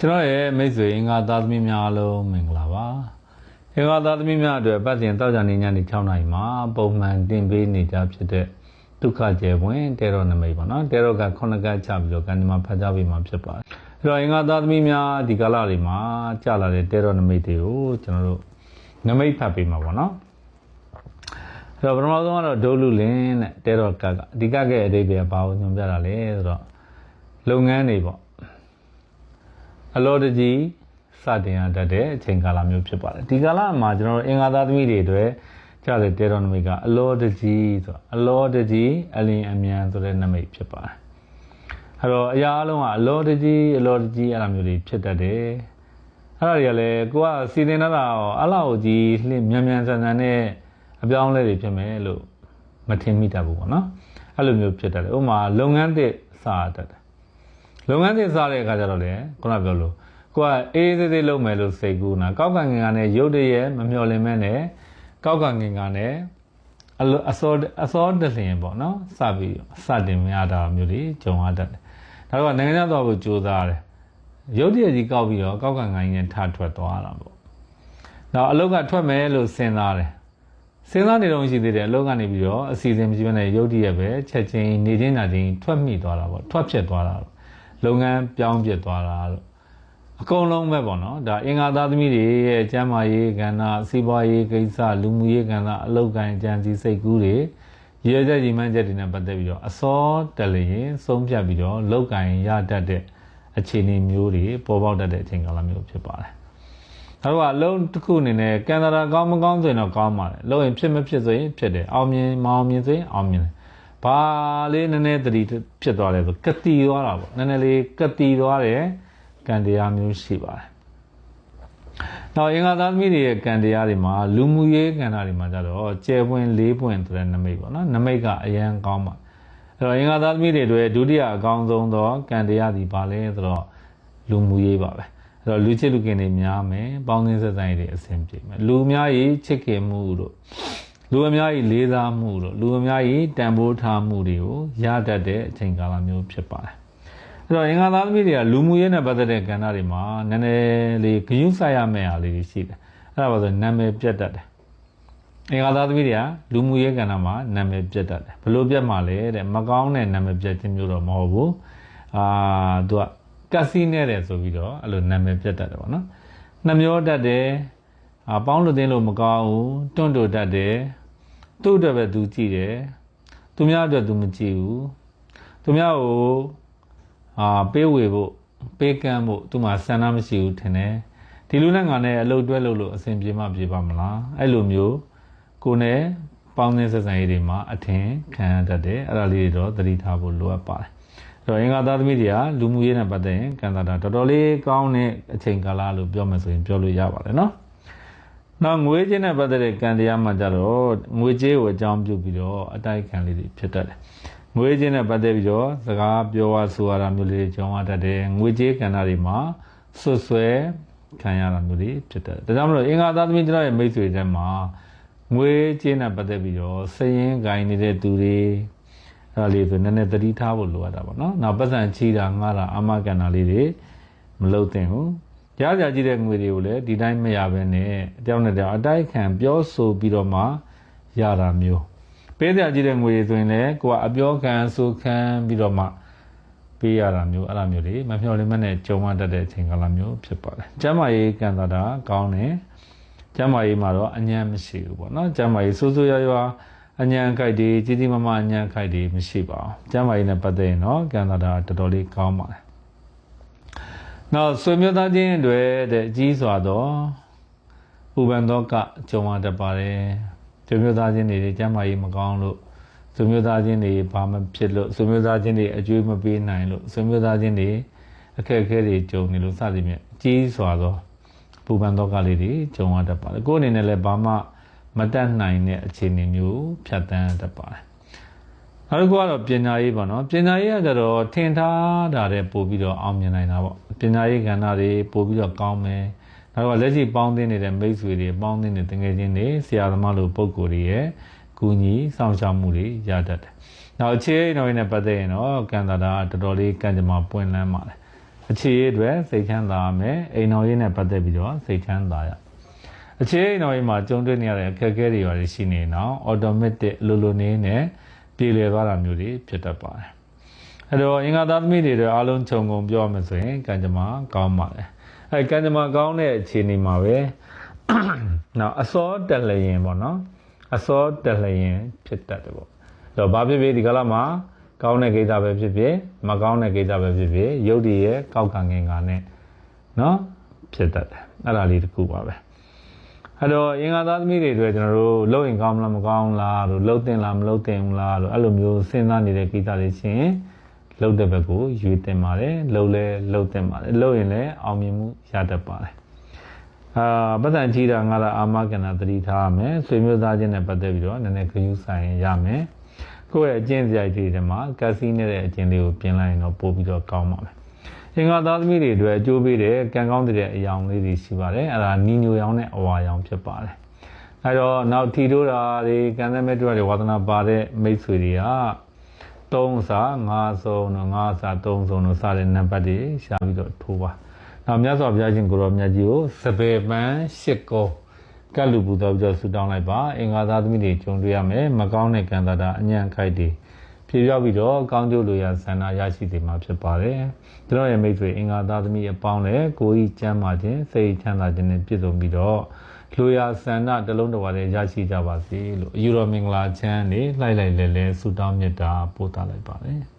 ကျွန်တော်ရဲ့မိတ်ဆွေအင်္ဂါသားသမီးများအားလုံးမင်္ဂလာပါအင်္ဂါသားသမီးများအတွက်ပတ်စဉ်တောက်ကြနေညနေ6နာရီမှာပုံမှန်တင်ပေးနေကြဖြစ်တဲ့ဒုက္ခကျေဝင်တေရောနမိတ်ပါနော်တေရောကခုနှစ်ကချပြီးတော့ကံဒီမှာဖတ်ကြပေးမှာဖြစ်ပါတယ်အဲ့တော့အင်္ဂါသားသမီးများဒီကာလတွေမှာကြာလာတဲ့တေရောနမိတ်တွေကိုကျွန်တော်တို့နမိတ်ဖတ်ပေးမှာပေါ့နော်အဲ့တော့ပထမဆုံးကတော့ဒုလူလင်းတဲ့တေရောကကအဓိကကရဲ့အဓိပ္ပာယ်ဘာကိုညွှန်ပြတာလဲဆိုတော့လုပ်ငန်းတွေပေါ့ အလောတကြီးစတင်ရတတ်တဲ့အချိန်ကာလမျိုးဖြစ်ပါတယ်ဒီကာလမှာကျွန်တော်တို့အင်္ဂါသားသမီးတွေအတွက်ကြားတဲ့တေရောနမိတ်ကအလောတကြီးဆိုအလောတကြီးအလင်းအမြန်ဆိုတဲ့နမိတ်ဖြစ်ပါတယ်အဲ့တော့အရာအလုံးကအလောတကြီးအလောတကြီးအဲ့လိုမျိုးတွေဖြစ်တတ်တယ်အဲ့ဒါတွေကလည်းကိုကစီစဉ်တတ်တာရောအလောက်ကြီးလှမြန်မြန်ဆန်ဆန်နဲ့အပြောင်းအလဲတွေဖြစ်မယ်လို့မထင်မိတတ်ဘူးပေါ့နော်အဲ့လိုမျိုးဖြစ်တတ်တယ်ဥပမာလုပ်ငန်းသစ်စတတ်တယ် လုပ်ငန်းတွေစားတဲ့အခါကျတော့လေခုနပြောလို့ကိုကအေးသေးသေးလုပ်မယ်လို့စိတ်ကူးနာကောက်ကငင်ကနဲ့ရုပ်တရက်မမျော်လင့်မဲ့နဲ့ကောက်ကငင်ကနဲ့အလိုအစောအစောတလျင်ပေါ့နော်စပြီးစတင်မရတာမျိုးတွေကြုံရတတ်တယ်ဒါတော့နိုင်ငံခြားသွားဖို့ကြိုးစားတယ်ရုပ်တရက်ကြီးကောက်ပြီးတော့ကောက်ကငင်နဲ့ထထွက်သွားတာပေါ့နောက်အလုတ်ကထွက်မယ်လို့စဉ်းစားတယ်စဉ်းစားနေတော့ရှိသေးတယ်အလုတ်ကနေပြီးတော့အစီအစဉ်မရှိဘဲနဲ့ရုပ်တရက်ပဲချက်ချင်းနေချင်းနာချင်းထွက်မိသွားတာပေါ့ထွက်ဖြစ်သွားတာပေါ့ လုပ်ငန်းပြောင်းပြစ်သွားတာလို့အကုန်လုံးပဲပေါ့နော်ဒါအင်္ဂါသားသမီးတွေရဲ့ကျမ်းမာရေးကဏ္ဍစီးပွားရေးကိစ္စလူမှုရေးကဏ္ဍအလုပ်ကိုင်ကြံစည်စိတ်ကူးတွေရည်ရွယ်ချက်ရည်မှန်းချက်တွေနဲ့ပတ်သက်ပြီးတော့အစောတက်လျင်ဆုံးဖြတ်ပြီးတော့လုပ်ကိုင်ရတတ်တဲ့အခြေအနေမျိုးတွေပေါ်ပေါက်တတ်တဲ့အချိန်ကာလမျိုးဖြစ်ပါတယ်။ဒါတော့အလုံးတစ်ခုအနေနဲ့ကန်တာကောင်းမကောင်းဆိုရင်တော့ကောင်းပါတယ်။လုပ်ရင်ဖြစ်မဖြစ်ဆိုရင်ဖြစ်တယ်။အောင်မြင်မအောင်မြင်ဆိုရင်အောင်မြင်တယ်။ ဘာလေးနည်းနည်းတတိဖြစ်သွားလဲဆိုကတိသွားတာပေါ့။နည်းနည်းလေးကတိသွားတယ်ကံတရားမျိုးရှိပါတယ်။နောက်အင်္ဂါသားသမီးတွေရဲ့ကံတရားတွေမှာလူမှုရေးကံတာတွေမှာကြတော့ကျယ်ပွင့်လေးပွင့်ဆိုတဲ့နမိတ်ပေါ့နော်။နမိတ်ကအရန်ကောင်းပါအဲ့တော့အင်္ဂါသားသမီးတွေတွေဒုတိယအကောင်းဆုံးသောကံတရားဒီပါလဲဆိုတော့လူမှုရေးပါပဲအဲ့တော့လူချစ်လူခင်တွေများမယ်ပေါင်းသင်းဆက်ဆံရေးတွေအဆင်ပြေမယ်လူအများကြီးချစ်ခင်မှုတို့ လူအများကြီးလေးစားမှုတို့လူအများကြီးတန်ဖိုးထားမှုတွေကိုရတတ်တဲ့အချိန်ကာလမျိုးဖြစ်ပါတယ်အဲ့တော့အင်္ဂါသားသမီးတွေကလူမှုရေးနဲ့ပတ်သက်တဲ့ကဏ္ဍတွေမှာနည်းနည်းလေးဂရုစိုက်ရမယ့်အားလေးတွေရှိတယ်အဲ့ဒါပါဆိုနာမည်ပြတ်တတ်တယ်အင်္ဂါသားသမီးတွေကလူမှုရေးကဏ္ဍမှာနာမည်ပြတ်တတ်တယ်ဘလို့ပြတ်မှလဲတဲ့မကောင်းတဲ့နာမည်ပြတ်ခြင်းမျိုးတော့မဟုတ်ဘူးအာသူကကက်စီနဲ့တယ်ဆိုပြီးတော့အဲ့လိုနာမည်ပြတ်တတ်တယ်ပေါ့နော်နှမျောတတ်တယ်အာပေါင်းလို့တင်းလို့မကောင်းဘူးတွန့်တိုတတ်တယ် သူ့အတွက်ပဲသူကြည့်တယ်သူများအတွက်သူမကြည့်ဘူးသူများကိုအာပေးဝေဖို့ပေးကမ်းဖို့သူမှဆန္ဒမရှိဘူးထင်တယ်ဒီလူနဲ့ငါနဲ့အလုပ်တွဲလုပ်လို့အဆင်ပြေမှပြေပါမလားအဲ့လိုမျိုးကိုယ်နဲ့ပေါင်းသင်းဆက်ဆံရေးတွေမှာအထင်ခံရတတ်တယ်အဲ့ဒါလေးတွေတော့သတိထားဖို့လိုအပ်ပါတယ်အဲ့တော့အင်္ဂါသားသမီးတွေကလူမှုရေးနဲ့ပတ်သက်ရင်ကံတာတာတော်တော်လေးကောင်းတဲ့အချိန်ကာလလို့ပြောမယ်ဆိုရင်ပြောလို့ရပါတယ်နော် နောက်ငွေကြေးနဲ့ပတ်သက်တဲ့ကံတရားမှကြတော့ငွေကြေးကိုအကြောင်းပြုပြီးတော့အတိုက်ခံလေးတွေဖြစ်တတ်တယ်ငွေကြေးနဲ့ပတ်သက်ပြီးတော့စကားပြောရဆိုရတာမျိုးလေးတွေကြောင်းရတတ်တယ်ငွေကြေးကံတာတွေမှာဆွတ်ဆွဲခံရတာမျိုးတွေဖြစ်တတ်တယ်ဒါကြောင့်မလို့အင်္ဂါသားသမီးကျွန်တော်ရဲ့မိတ်ဆွေတွေမှာငွေကြေးနဲ့ပတ်သက်ပြီးတော့စရင်ဂိုင်းနေတဲ့သူတွေအဲ့ဒါလေးဆိုနည်းနည်းသတိထားဖို့လိုအပ်တာပေါ့နော်။နောက်ပတ်စံချီတာငှားတာအမကန်တာလေးတွေမလုပ်သင့်ဘူး။ ရစရာကြီးတဲ့ငွေတွေကိုလည်းဒီတိုင်းမရဘဲနဲ့အတောင်နဲ့တောင်အတိုက်ခံပြောဆိုပြီးတော့မှရတာမျိုးပေးစရာကြီးတဲ့ငွေတွေဆိုရင်လည်းကိုကအပြောခံဆိုခံပြီးတော့မှပေးရတာမျိုးအဲ့လိုမျိုးတွေမမျှော်လင့်မနဲ့ကြုံရတတ်တဲ့အချိန်ကာလမျိုးဖြစ်ပါတယ်။ကျမ်းမာရေးကံတာတာကောင်းတယ်။ကျမ်းမာရေးမှာတော့အညံ့မရှိဘူးပေါ့နော်။ကျမ်းမာရေးစိုးစိုးရွားရွားအညံ့ခိုက်တွေကြီးကြီးမားမားအညံ့ခိုက်တွေမရှိပါဘူး။ကျမ်းမာရေးနဲ့ပတ်သက်ရင်တော့ကံတာတာတော်တော်လေးကောင်းပါတယ် နောက်ဆွေမျိုးသားချင်းတွေတဲ့အကြီးစွာတော့ဥပန်တော့ကကြုံရတတ်ပါတယ်ဆွေမျိုးသားချင်းတွေကျမ်းမာရေးမကောင်းလို့ဆွေမျိုးသားချင်းတွေဘာမှဖြစ်လို့ဆွေမျိုးသားချင်းတွေအကျွေးမပေးနိုင်လို့ဆွေမျိုးသားချင်းတွေအခက်အခဲတွေကြုံနေလို့စသည်ဖြင့်အကြီးစွာတော့ပူပန်တော့ကလေးတွေကြုံရတတ်ပါတယ်ကိုယ်အနေနဲ့လည်းဘာမှမတတ်နိုင်တဲ့အခြေအနေမျိုးဖြတ်တန်းတတ်ပါတယ် နောက်တစ်ခုကတော့ပညာရေးပေါ့နော်ပညာရေးကကြတော့ထင်ထားတာတဲ့ပို့ပြီးတော့အောင်မြင်နိုင်တာပေါ့ပညာရေးကဏ္ဍတွေပို့ပြီးတော့ကောင်းမယ်နောက်တော့လက်ရှိပေါင်းသင်းနေတဲ့မိတ်ဆွေတွေပေါင်းသင်းတဲ့တငယ်ချင်းတွေဆရာသမားလိုပုံကိုယ်တွေရဲ့ကူညီဆောင်ရှောက်မှုတွေရတတ်တယ်နောက်အခြေအနေတွေနဲ့ပတ်သက်ရင်တော့ကံတာတာတော်တော်လေးကံကြမ္မာပွင့်လန်းပါတယ်အခြေရေးအတွက်စိတ်ချမ်းသာရမယ်အိမ်တော်ရေးနဲ့ပတ်သက်ပြီးတော့စိတ်ချမ်းသာရအခြေအိမ်တော်ရေးမှာကြုံတွေ့နေရတဲ့အခက်အခဲတွေပါရှိနေတော့ automatic လိုလိုနေနဲ့ ပြည်လည်သွားတာမျိုးတွေဖြစ်တတ်ပါတယ်အဲ့တော့အင်္ဂါသားသမီးတွေအတွက်အားလုံးခြုံငုံပြောရမယ်ဆိုရင်ကံကြမ္မာကောင်းပါတယ်အဲကံကြမ္မာကောင်းတဲ့အခြေအနေမှာပဲနောက်အစောတက်လျင်ပေါ့နော်အစောတက်လျင်ဖြစ်တတ်တယ်ပေါ့အဲ့တော့ဘာဖြစ်ဖြစ်ဒီကလာမှာကောင်းတဲ့ကိစ္စပဲဖြစ်ဖြစ်မကောင်းတဲ့ကိစ္စပဲဖြစ်ဖြစ်ရုပ်တည်ရဲ့ကောက်ကံငင်ကနဲ့နော်ဖြစ်တတ်တယ်အဲ့ဒါလေးတစ်ခုပါပဲ အဲ့တော့အင်္ဂါသားသမီးတွေအတွက်ကျွန်တော်တို့လှုပ်ရင်ကောင်းမလားမကောင်းလားလို့လှုပ်တင်လားမလှုပ်တင်ဘူးလားလို့အဲ့လိုမျိုးစဉ်းစားနေတဲ့ကိစ္စတွေရှင်လှုပ်တဲ့ဘက်ကိုရွေးတင်ပါတယ်လှုပ်လဲလှုပ်တင်ပါတယ်လှုပ်ရင်လည်းအောင်မြင်မှုရတတ်ပါတယ်အာပတ်သက်ကြီးတာငါလာအာမကဏသတိထားရမယ်ဆွေမျိုးသားချင်းနဲ့ပတ်သက်ပြီးတော့နည်းနည်းခရူးဆိုင်ရမယ်ကိုယ့်ရဲ့အကျင့်စရိုက်တွေထဲမှာကက်စီနေတဲ့အကျင့်လေးကိုပြင်လိုက်ရင်တော့ပို့ပြီးတော့ကောင်းပါမယ် အင်္ဂါသားသမီးတွေအတွက်အကျိုးပေးတဲ့ကံကောင်းတဲ့အယောင်လေးတွေရှိပါတယ်အဲ့ဒါနီညိုရောင်နဲ့အဝါရောင်ဖြစ်ပါတယ်အဲ့တော့နောက်ထီတိုးတာတွေကံသက်မဲ့တို့တွေဝါသနာပါတဲ့မိတ်ဆွေတွေက3စာ5ဆုံးတော့5စာ3ဆုံးတော့စတဲ့နံပါတ်တွေရှာပြီးတော့ထိုးပါနောက်မြတ်စွာဘုရားရှင်ကိုရောမြတ်ကြီးကိုစပယ်ပန်းရှစ်ကောကတ်လူပူတော်ပြီးတော့ဆူတောင်းလိုက်ပါအင်္ဂါသားသမီးတွေကြုံတွေ့ရမယ်မကောင်းတဲ့ကံတာတာအညံ့ခိုက်တွေ ဖြေပြောက်ပြီးတော့ကောင်းကျိုးလိုရာဆန္ဒရရှိစေမှာဖြစ်ပါတယ်ကျွန်တော်ရဲ့မိတ်ဆွေအင်္ဂါသားသမီးအပေါင်းလည်းကိုယ်ဤကျမ်းမာခြင်းစိတ်ချမ်းသာခြင်းနဲ့ပြည့်စုံပြီးတော့လိုရာဆန္ဒတစ်လုံးတစ်ဝါလည်းရရှိကြပါစေလို့အယူတော်မင်္ဂလာချမ်းနေလှိုက်လိုက်လဲလဲဆူတောင်းမြတ်တာပို့သလိုက်ပါတယ်